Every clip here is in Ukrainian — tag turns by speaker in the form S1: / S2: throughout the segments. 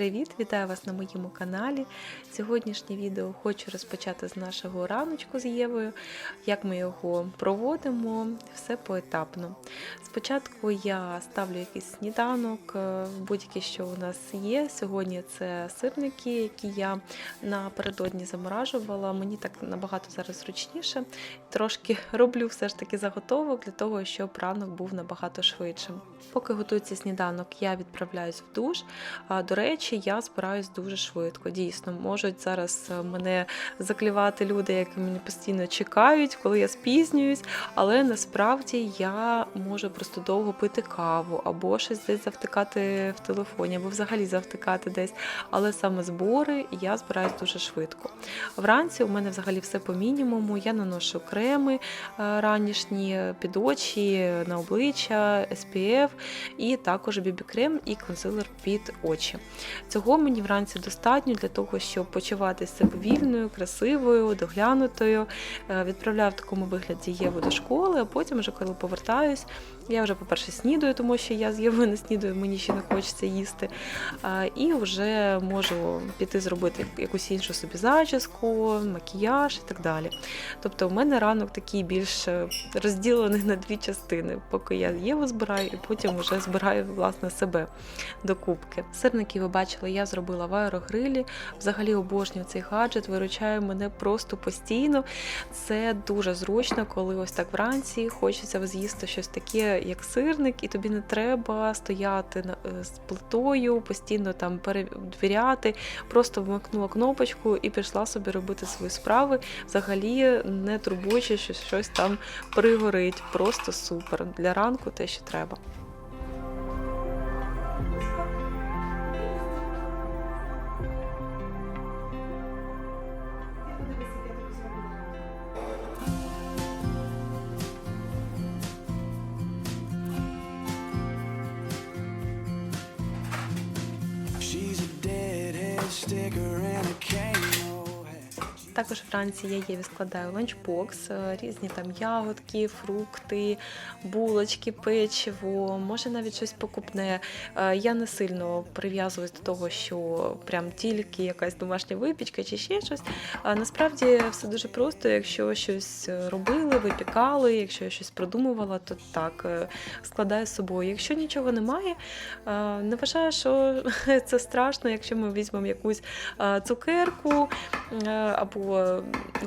S1: привіт! Вітаю вас на моєму каналі. Сьогоднішнє відео хочу розпочати з нашого раночку з Євою, як ми його проводимо, все поетапно. Спочатку я ставлю якийсь сніданок, е, будь-який, що у нас є. Сьогодні це сирники, які я напередодні заморажувала. Мені так набагато зараз зручніше. Трошки роблю все ж таки заготовок для того, щоб ранок був набагато швидшим. Поки готується сніданок, я відправляюсь в душ. До речі, я збираюсь дуже швидко. Дійсно, можуть зараз е, мене заклівати люди, які мене постійно чекають, коли я спізнююсь. Але насправді я можу просто довго пити каву, або щось десь завтикати в телефоні, або взагалі завтикати десь. Але саме збори я збираюсь дуже швидко. Вранці у мене взагалі все по мінімуму. Я наношу креми е, ранішні під очі, на обличчя, SPF і також бібі-крем і консилер під очі. Цього мені вранці достатньо для того, щоб почувати себе вільною, красивою, доглянутою. відправляв Відправляю в такому вигляді Єву до школи, а потім, вже коли повертаюсь, я вже, по-перше, снідаю, тому що я з Євою не снідаю, мені ще не хочеться їсти. І вже можу піти зробити якусь іншу собі зачіску, макіяж і так далі. Тобто, у мене ранок такий більш е, розділений на дві частини, поки я Єву збираю, і потім вже збираю власне себе до кубки. Сирники ви бачили, я зробила в аерогрилі. Взагалі обожнюю цей гаджет, виручає мене просто постійно. Це дуже зручно, коли ось так вранці хочеться з'їсти щось таке, як сирник, і тобі не треба стояти е, з плитою, постійно там перевіряти. Просто вмикнула кнопочку і пішла собі робити свої справи, взагалі не турбуючи, що щось там пригорить. Просто супер. Для ранку те, що треба. Також вранці я Єві складаю ланчбокс, е, різні там ягодки, фрукти, булочки, печиво, може навіть щось покупне. Е, Я не сильно прив'язуюсь до того, що прям тільки якась домашня випічка чи ще щось. Насправді все дуже просто. Якщо щось робили, випікали, якщо я щось продумувала, то так е, складаю з собою. Якщо нічого немає, е, не вважаю, що це страшно, якщо ми візьмемо якусь е, цукерку е, або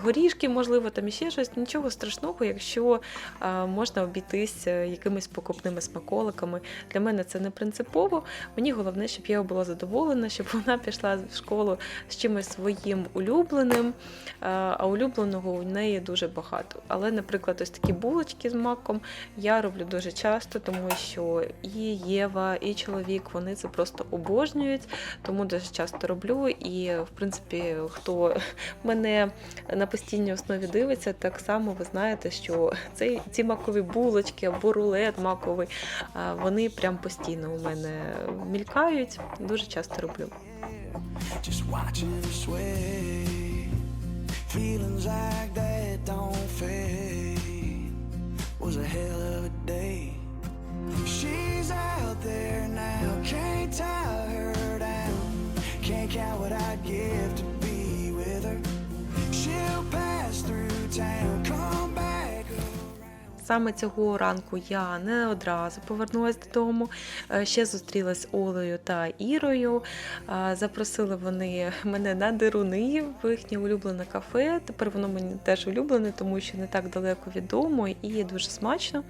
S1: горішки, можливо, там іще щось. Нічого страшного, якщо е, можна обійтись е, якимись покупними смаколиками. Для мене це не принципово. Мені головне, щоб я була задоволена, щоб вона пішла в школу з чимось своїм улюбленим, е, а улюбленого у неї дуже багато. Але, наприклад, ось такі булочки з маком я роблю дуже часто, тому що і Єва, і чоловік вони це просто обожнюють, тому дуже часто роблю. І, в принципі, хто мене на постійній основі дивиться, так само ви знаєте, що цей, ці макові булочки або рулет маковий, вони прям постійно у мене мількають. Дуже часто роблю.
S2: Was a hell of a day. She's out there now, can't tie her down. Can't count what I'd give to
S1: Саме цього ранку я не одразу повернулася додому. Е, Ще зустрілась з Олею та Ірою. Е, Запросили вони мене на дируни в їхнє улюблене кафе. Тепер воно мені теж улюблене, тому що не так далеко від дому і дуже смачно.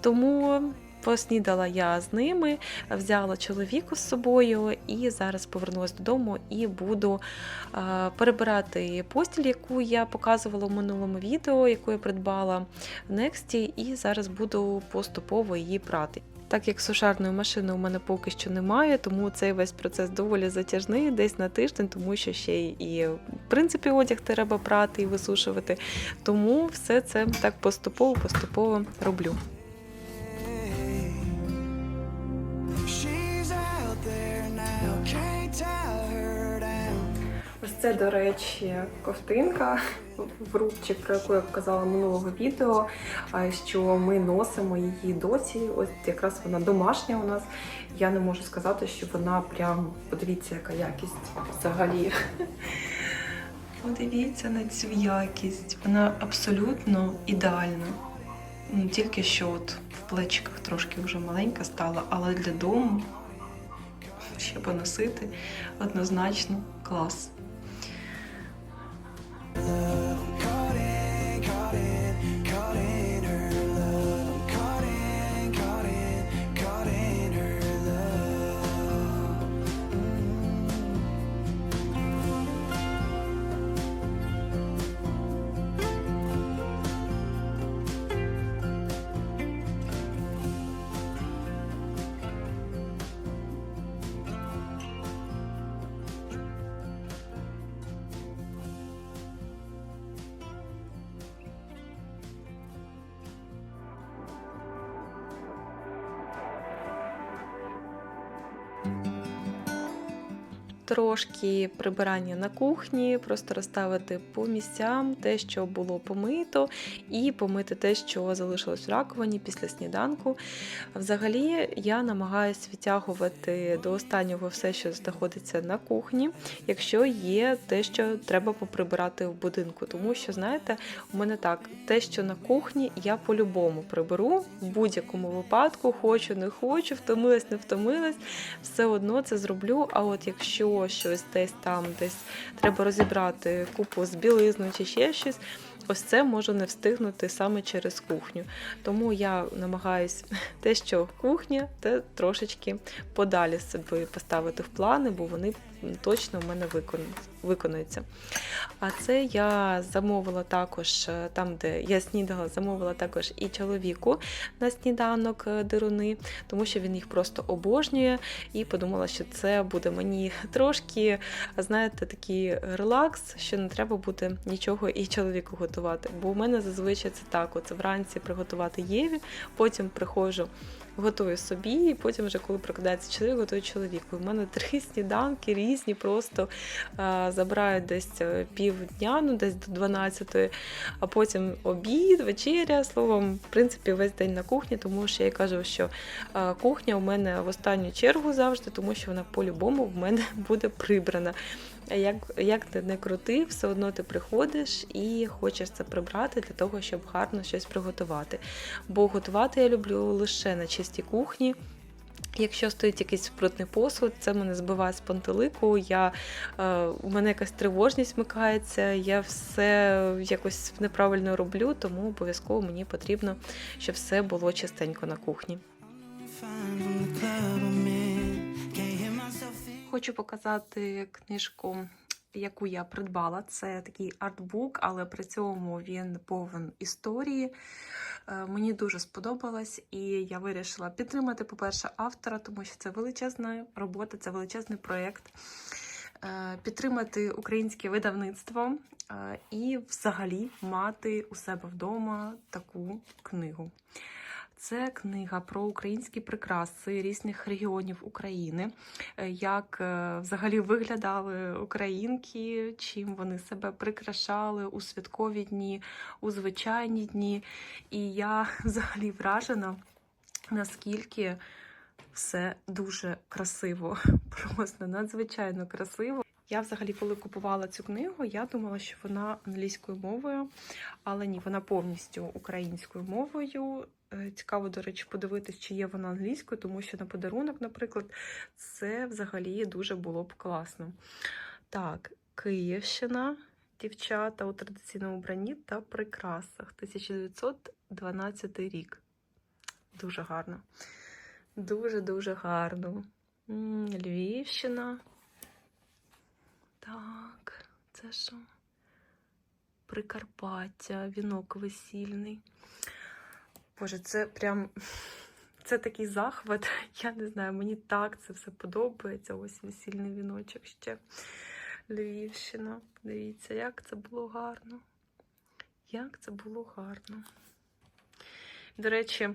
S1: Тому. Поснідала я з ними, взяла чоловіку з собою і зараз повернулася додому і буду е, перебирати постіль, яку я показувала в минулому відео, яку я придбала в Нексті, і зараз буду поступово її прати. Так як сушарної машини у мене поки що немає, тому цей весь процес доволі затяжний, десь на тиждень, тому що ще і в принципі одяг треба прати і висушувати. Тому все це так поступово-поступово роблю. Ось це, до речі, ковтинка в рубчик, про яку я показала минулого відео, що ми носимо її досі. Ось якраз вона домашня у нас. Я не можу сказати, що вона прям подивіться, яка якість взагалі. Подивіться на цю якість. Вона абсолютно ідеальна. Ну, Тільки що от в плечиках трошки вже маленька стала, але для дому ще поносити однозначно клас. Трошки прибирання на кухні, просто розставити по місцям те, що було помито, і помити те, що залишилось в раковині після сніданку. Взагалі, я намагаюся відтягувати до останнього все, що знаходиться на кухні, якщо є те, що треба поприбирати в будинку. Тому що, знаєте, у мене так, те, що на кухні, я по-любому приберу в будь-якому випадку, хочу, не хочу, втомилась, не втомилась, все одно це зроблю. А от якщо щось десь там, десь треба розібрати купу з білизну чи ще щось. Ось це можу не встигнути саме через кухню. Тому я намагаюсь те, що кухня, те трошечки подалі собі поставити в плани, бо вони точно в мене викон- виконуються. А це я замовила також е, там, де я снідала, замовила також і чоловіку на сніданок е, дируни, тому що він їх просто обожнює, і подумала, що це буде мені трошки, знаєте, такий релакс, що не треба буде нічого і чоловіку готувати. Бо у мене зазвичай це так: от вранці приготувати Єві, потім приходжу. Готую собі, і потім, вже коли прокидається чоловік, готую чоловіку. У мене три сніданки різні, просто а, забирають десь е, півдня, ну десь до 12, а потім обід, вечеря. Словом, в принципі, весь день на кухні, тому що я кажу, що кухня у мене в останню чергу завжди, тому що вона по-любому в мене буде прибрана. Як, як ти не крути, все одно ти приходиш і хочеш це прибрати для того, щоб гарно щось приготувати. Бо готувати я люблю лише на чистій кухні. Якщо стоїть якийсь спрутний посуд, це мене збиває з пантелику. Я, е, у мене якась тривожність вмикається, я все якось неправильно роблю, тому обов'язково мені потрібно, щоб все було чистенько на кухні. Хочу показати книжку, яку я придбала. Це такий артбук, але при цьому він повен історії. Е, Мені дуже сподобалось, і я вирішила підтримати, по-перше, автора, тому що це величезна робота, це величезний проєкт. Е, Підтримати українське видавництво е, і взагалі мати у себе вдома таку книгу. Це книга про українські прикраси різних регіонів України, е, як е, взагалі виглядали українки, чим вони себе прикрашали у святкові дні, у звичайні дні. І я взагалі вражена, наскільки все дуже красиво, просто надзвичайно красиво. Я взагалі, коли купувала цю книгу, я думала, що вона англійською мовою, але ні, вона повністю українською мовою. Е, Цікаво, до речі, подивитись, чи є вона англійською, тому що на подарунок, наприклад, це взагалі дуже було б класно. Так, Київщина, дівчата у традиційному вбранні та прикрасах. 1912 рік. Дуже гарно. Дуже-дуже гарно. Львівщина. Так, це що? Прикарпаття, вінок весільний. Боже, це прям це такий захват. Я не знаю, мені так це все подобається. Ось весільний віночок ще. Львівщина. Дивіться, як це було гарно. Як це було гарно. До речі,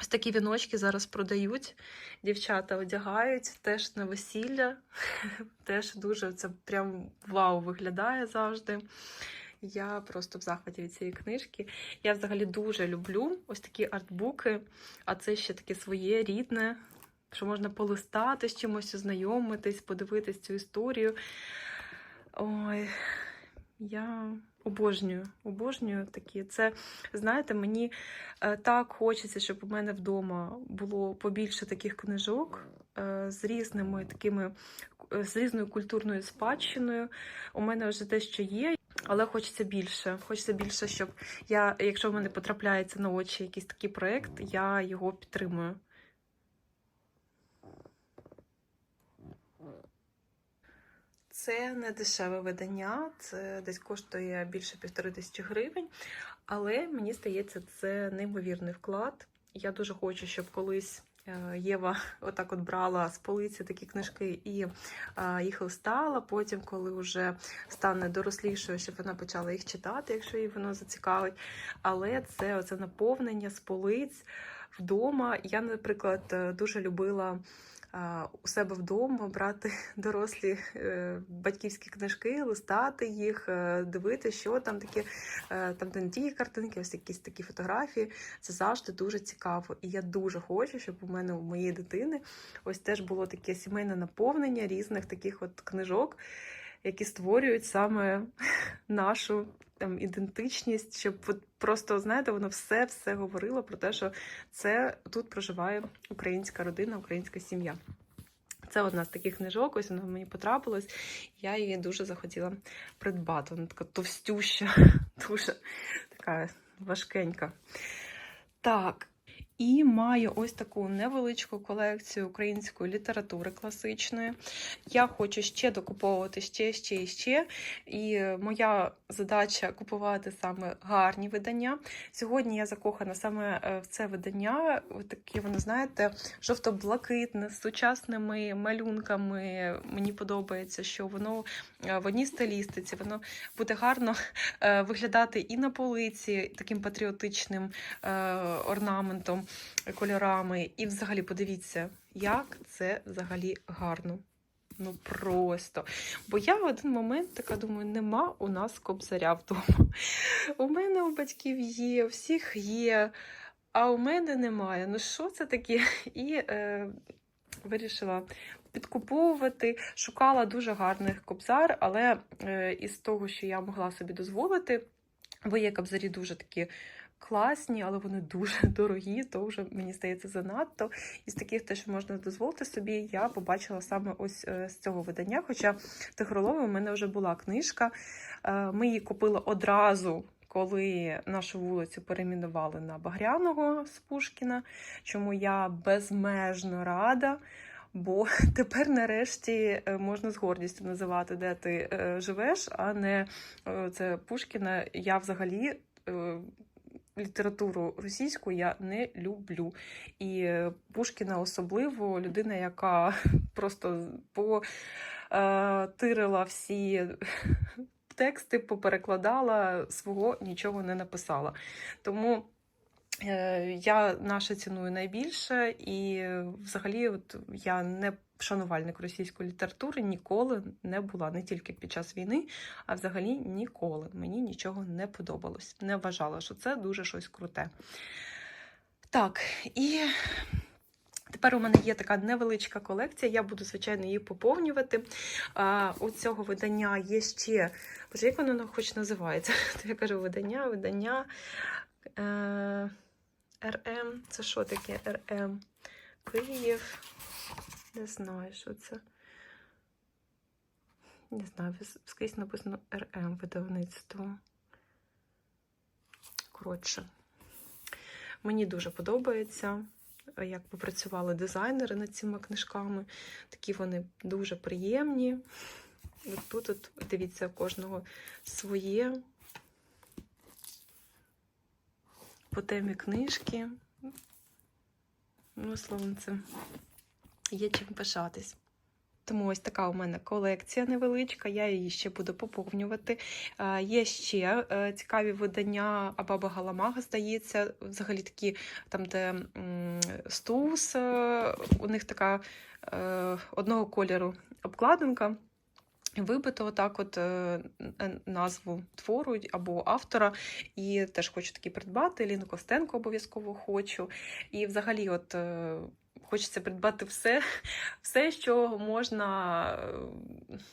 S1: ось такі віночки зараз продають. Дівчата одягають теж на весілля. Теж дуже це прям вау виглядає завжди. Я просто в захваті від цієї книжки. Я взагалі дуже люблю ось такі артбуки, а це ще таке своє рідне, що можна полистати з чимось, ознайомитись, подивитись цю історію. Ой, я обожнюю, обожнюю такі. Це, знаєте, мені е, так хочеться, щоб у мене вдома було побільше таких книжок е, з різними такими, е, з різною культурною спадщиною. У мене вже дещо є. Але хочеться більше. Хочеться більше, щоб я, якщо в мене потрапляється на очі якийсь такий проєкт, я його підтримую. Це не дешеве видання, це десь коштує більше півтори тисячі гривень, але мені здається, це неймовірний вклад. Я дуже хочу, щоб колись е, Єва отак от брала з полиці такі книжки і е, їх листала. Потім, коли вже стане дорослішою, щоб вона почала їх читати, якщо її воно зацікавить. Але це оце наповнення з полиць вдома. Я, наприклад, е, дуже любила у себе вдома брати дорослі е, батьківські книжки, листати їх, е, дивитися, що там таке, е, там не ті картинки, ось якісь такі фотографії. Це завжди дуже цікаво. І я дуже хочу, щоб у мене у моєї дитини ось теж було таке сімейне наповнення різних таких от книжок, які створюють саме нашу там ідентичність, щоб просто знаєте, воно все все говорило про те, що це тут проживає українська родина, українська сім'я. Це одна з таких книжок, ось вона мені потрапилась. Я її дуже захотіла придбати. Вона така товстюща, дуже така важкенька. Так. І маю ось таку невеличку колекцію української літератури класичної. Я хочу ще докуповувати ще, ще і ще. І моя задача купувати саме гарні видання. Сьогодні я закохана саме е, в це видання. Таке, воно, знаєте, жовто-блакитне, з сучасними малюнками. Мені подобається, що воно е, в одній стилістиці, воно буде гарно е, виглядати і на полиці таким патріотичним орнаментом кольорами. І взагалі подивіться, як це взагалі гарно. Ну просто. Бо я в один момент така думаю, нема у нас кобзаря вдома. У мене у батьків є, у всіх є, а у мене немає. Ну що це таке? І е, вирішила підкуповувати, шукала дуже гарних кобзар, але е, із того, що я могла собі дозволити, бо є кобзарі дуже такі класні, але вони дуже дорогі, то вже мені здається занадто. Із таких, те, що можна дозволити собі, я побачила саме ось е, з цього видання. Хоча Тигролова у мене вже була книжка. Е, Ми її купили одразу. Коли нашу вулицю перейменували на Багряного з Пушкіна, чому я безмежно рада, бо тепер нарешті е, можна з гордістю називати, де ти живеш, а не це Пушкіна. Я взагалі літературу російську я не люблю. І е, Пушкіна особливо людина, яка просто потирила всі. Тексти поперекладала, свого нічого не написала. Тому е, я наше ціную найбільше, і взагалі, от я не шанувальник російської літератури ніколи не була, не тільки під час війни, а взагалі ніколи. Мені нічого не подобалось. Не вважала, що це дуже щось круте. Так, і. Тепер у мене є така невеличка колекція, я буду, звичайно, її поповнювати. А, У цього видання є ще. Боже, як воно хоч називається? Я кажу, видання, видання е, РМ. Це що таке РМ? Київ. Не знаю, що це. Не знаю, скрізь написано РМ видавництво. Коротше, мені дуже подобається, як попрацювали дизайнери над цими книжками. Такі вони дуже приємні. От тут, от, дивіться, кожного своє по темі книжки. Ну, словом, це є чим пишатись. Тому ось така у мене колекція невеличка, я її ще буду поповнювати. Є ще е, цікаві видання Абаба Галамага, здається, взагалі такі, там, де стус, е, у них така е, одного кольору обкладинка. Вибито отак от е, назву твору або автора, і теж хочу такі придбати. Ліну Костенко обов'язково хочу. І взагалі, от е, хочеться придбати все, все, що можна,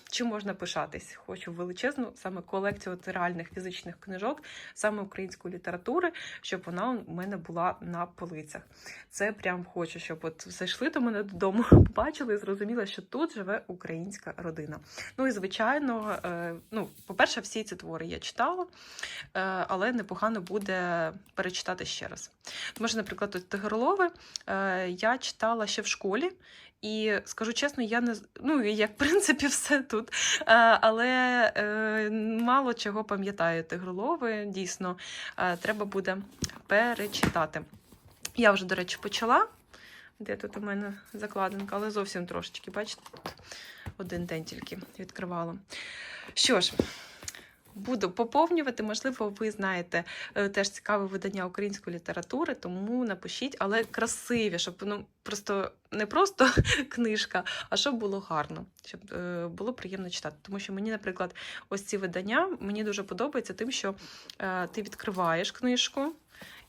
S1: чим можна пишатись. Хочу величезну саме колекцію от реальних фізичних книжок, саме української літератури, щоб вона у мене була на полицях. Це прям хочу, щоб от зайшли до мене додому, побачили і зрозуміли, що тут живе українська родина. Ну і звичайно, е, ну, по-перше, всі ці твори я читала, е, але непогано буде перечитати ще раз. Тому що, наприклад, от Тигролови е, я читала ще в школі. І скажу чесно, я не ну як в принципі все тут. Е, але е, мало чого пам'ятаю Тигролови. Дійсно, треба буде перечитати. Я вже, до речі, почала. Де тут у мене закладинка, але зовсім трошечки, бачите, один день тільки відкривала. Що ж, буду поповнювати. Можливо, ви знаєте е, теж цікаве видання української літератури, тому напишіть, але красиві, щоб ну просто не просто книжка, а щоб було гарно, щоб е, було приємно читати. Тому що мені, наприклад, ось ці видання мені дуже подобається тим, що е, ти відкриваєш книжку,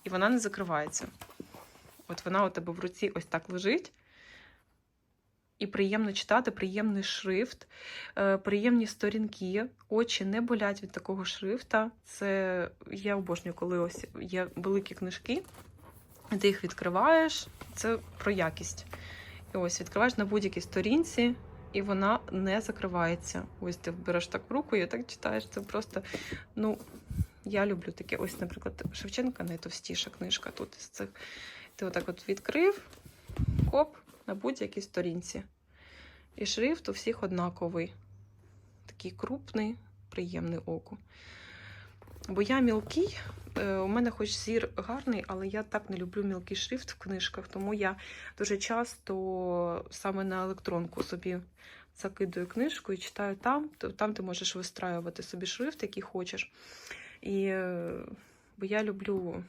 S1: і вона не закривається. От вона у тебе в руці ось так лежить. І приємно читати, приємний шрифт, е, приємні сторінки, очі не болять від такого шрифта. Це я обожнюю, коли ось є великі книжки, ти їх відкриваєш. Це про якість. І ось відкриваєш на будь-якій сторінці, і вона не закривається. Ось ти береш так в руку і так читаєш. Це просто, ну, я люблю таке. Ось, наприклад, Шевченка найтовстіша книжка тут з цих. Ти отак от відкрив, коп на будь-якій сторінці. І шрифт у всіх однаковий. Такий крупний, приємний оку. Бо я мілкий, е, у мене хоч зір гарний, але я так не люблю мілкий шрифт в книжках, тому я дуже часто саме на електронку собі закидую книжку і читаю там. Там ти можеш вистраювати собі шрифт, який хочеш. І, е, бо я люблю.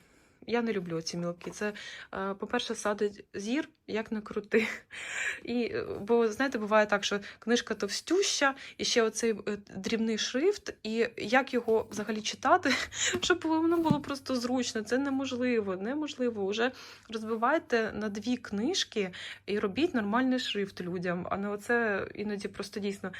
S1: Я не люблю ці мілкі. Це, е, по-перше, садить зір, як не крути. І, е, бо, знаєте, буває так, що книжка товстюща, і ще оцей е, дрібний шрифт, і як його взагалі читати, щоб воно було просто зручно. Це неможливо. Неможливо. Уже розбивайте на дві книжки і робіть нормальний шрифт людям. А не оце іноді просто дійсно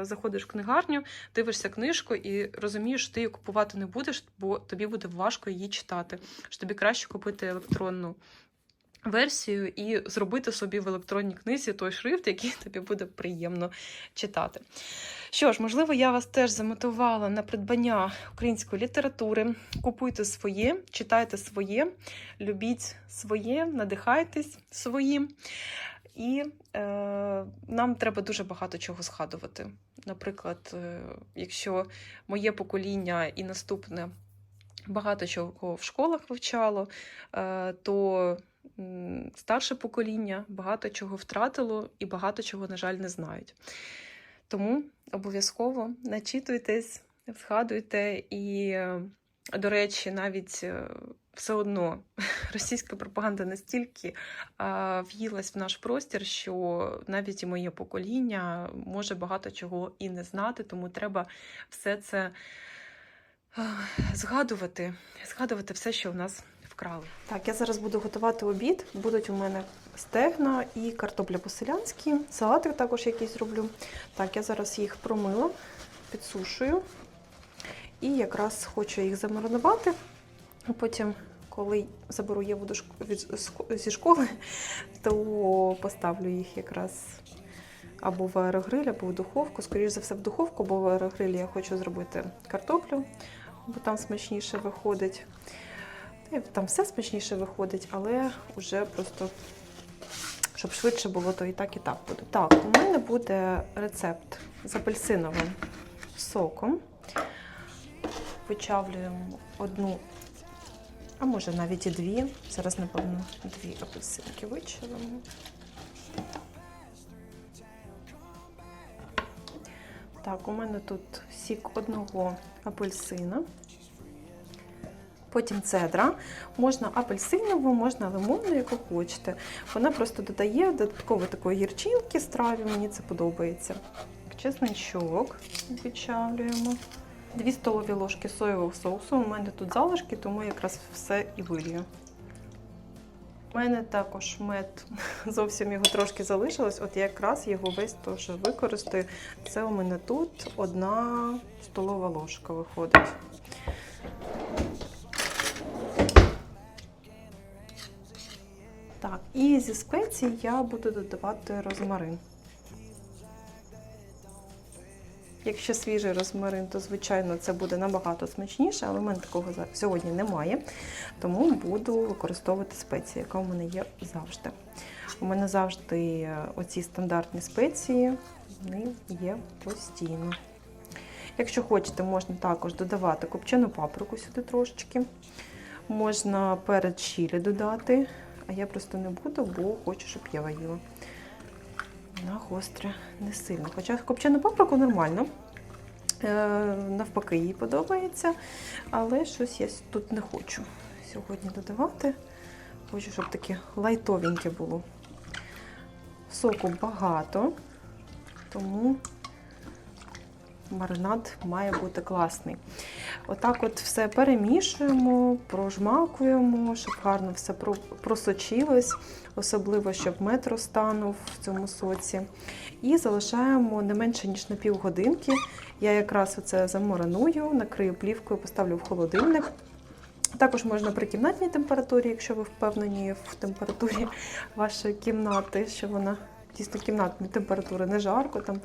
S1: заходиш в книгарню, дивишся книжку і розумієш, що ти її купувати не будеш, бо тобі буде важко її читати. Що тобі краще купити електронну версію і зробити собі в електронній книзі той шрифт, який тобі буде приємно читати. Що ж, можливо, я вас теж замотивувала на придбання української літератури. Купуйте своє, читайте своє, любіть своє, надихайтесь своїм. І е, нам треба дуже багато чого згадувати. Наприклад, е, якщо моє покоління і наступне багато чого в школах вивчало, е, то старше покоління багато чого втратило і багато чого, на жаль, не знають. Тому обов'язково начитуйтесь, згадуйте і, е, до речі, навіть е, все одно російська пропаганда настільки в'їлась в наш простір, що навіть і моє покоління може багато чого і не знати, тому треба все це згадувати, згадувати все, що в нас вкрали. Так, я зараз буду готувати обід. Будуть у мене стегна і картопля по-селянськи. Салатик також якийсь роблю. Так, я зараз їх промила, підсушую. І якраз хочу їх замаринувати. Потім, коли заберу Єву зі школи, то поставлю їх якраз або в аерогриль, або в духовку. Скоріше за все, в духовку, бо в аерогрилі я хочу зробити картоплю, бо там смачніше виходить. Там все смачніше виходить, але вже просто, щоб швидше було, то і так, і так буде. Так, у мене буде рецепт з апельсиновим соком. Вичавлюємо одну А може навіть і дві. Зараз, напевно, дві апельсинки вичавимо. Так, у мене тут сік одного апельсина. Потім цедра. Можна апельсинову, можна лимонну, яку хочете. Вона просто додає додатково такої гірчинки страві, мені це подобається. Чесничок відчавлюємо. Дві столові ложки соєвого соусу. У мене тут залишки, тому якраз все і вилію. У мене також мед, зовсім його трошки залишилось. От я якраз його весь теж використаю. Це у мене тут одна столова ложка виходить. Так, і зі спецій я буду додавати розмарин. Якщо свіжий розмарин, то звичайно це буде набагато смачніше, але в мене такого сьогодні немає. Тому буду використовувати спеції, яка у мене є завжди. У мене завжди е, оці стандартні спеції, вони є постійно. Якщо хочете, можна також додавати копчену паприку сюди трошечки. Можна перед чилі додати, а я просто не буду, бо хочу, щоб я їла. Вона гостре не сильно. Хоча копчену паприку нормально. Е, навпаки, їй подобається. Але щось я тут не хочу сьогодні додавати. Хочу, щоб таке лайтовеньке було. Соку багато, тому маринад має бути класний. Отак от все перемішуємо, прожмакуємо, щоб гарно все просочилось, особливо, щоб мед розтанув в цьому соці. І залишаємо не менше, ніж на півгодинки. Я якраз оце замариную, накрию плівкою, поставлю в холодильник. Також можна при кімнатній температурі, якщо ви впевнені в температурі вашої кімнати, що вона дійсно кімнатної температури, не жарко. Там,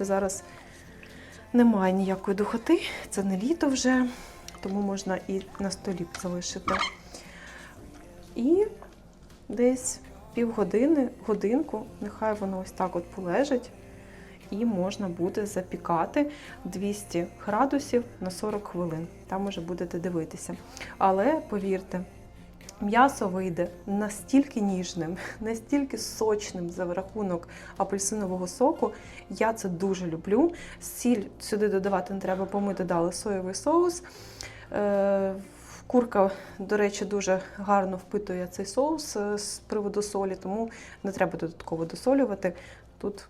S1: зараз немає ніякої духоти, це не літо вже, тому можна і на столі залишити. І десь півгодини, годинку, нехай воно ось так от полежить, і можна буде запікати 200 градусів на 40 хвилин. Там уже будете дивитися. Але повірте, м'ясо вийде настільки ніжним, настільки сочним за рахунок апельсинового соку. Я це дуже люблю. Сіль сюди додавати не треба, бо ми додали соєвий соус. Е, Курка, до речі, дуже гарно впитує цей соус е, з приводу солі, тому не треба додатково досолювати. Тут,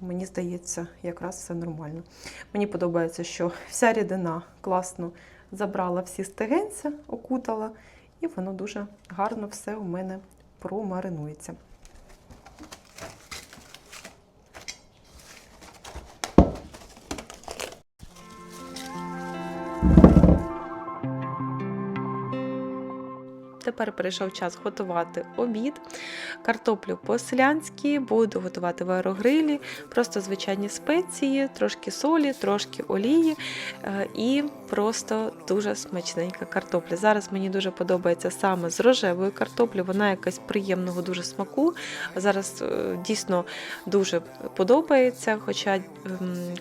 S1: мені здається, якраз все нормально. Мені подобається, що вся рідина класно забрала всі стегенця, окутала, і воно дуже гарно все у мене промаринується. Тепер прийшов час готувати обід. Картоплю по-селянськи, буду готувати в аерогрилі, просто звичайні спеції, трошки солі, трошки олії е, і просто дуже смачненька картопля. Зараз мені дуже подобається саме з рожевою картоплею, вона якась приємного дуже смаку. Зараз е, дійсно дуже подобається, хоча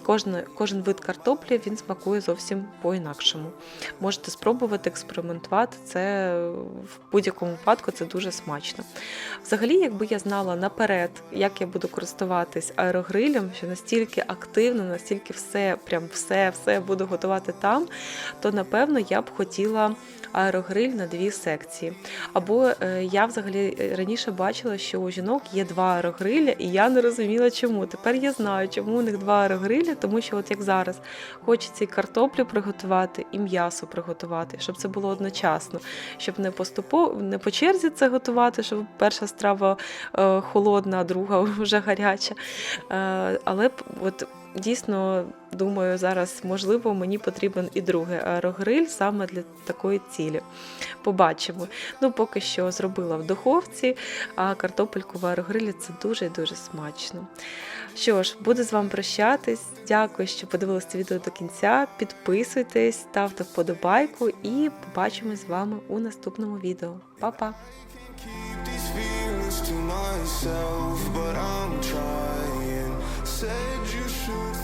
S1: кожен, кожен вид картоплі він смакує зовсім по-інакшому. Можете спробувати експериментувати це в будь-якому випадку це дуже смачно. Взагалі, якби я знала наперед, як я буду користуватись аерогрилем, що настільки активно, настільки все, прям все, все буду готувати там, то напевно я б хотіла аерогриль на дві секції. Або е, я взагалі раніше бачила, що у жінок є два аерогриля, і я не розуміла, чому. Тепер я знаю, чому у них два аерогриля, тому що, от як зараз, хочеться і картоплю приготувати, і м'ясо приготувати, щоб це було одночасно, щоб не поступово не по черзі це готувати, щоб перша страва е, холодна, а друга вже гаряча. Е, але от дійсно думаю, зараз можливо мені потрібен і другий аерогриль саме для такої цілі. Побачимо. Ну, поки що зробила в духовці, а картопельку в аерогрилі це дуже і дуже смачно. Що ж, буду з вами прощатись. Дякую, що подивилися відео до кінця. Підписуйтесь, ставте вподобайку і побачимось з вами у наступному відео. Па-па!
S2: Myself, but should